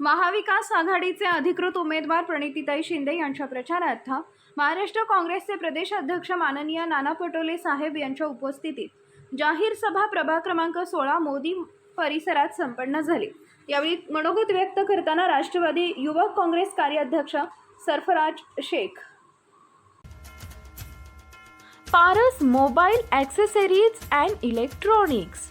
महाविकास आघाडीचे अधिकृत उमेदवार प्रणितीताई शिंदे यांच्या प्रचारार्थ महाराष्ट्र काँग्रेसचे प्रदेश अध्यक्ष माननीय नाना पटोले साहेब यांच्या उपस्थितीत जाहीर सभा प्रभाग क्रमांक सोळा मोदी परिसरात संपन्न झाली. यावेळी मनोगत व्यक्त करताना राष्ट्रवादी युवक काँग्रेस कार्याध्यक्ष Sarfaraz Shaikh. Paras mobile accessories and electronics.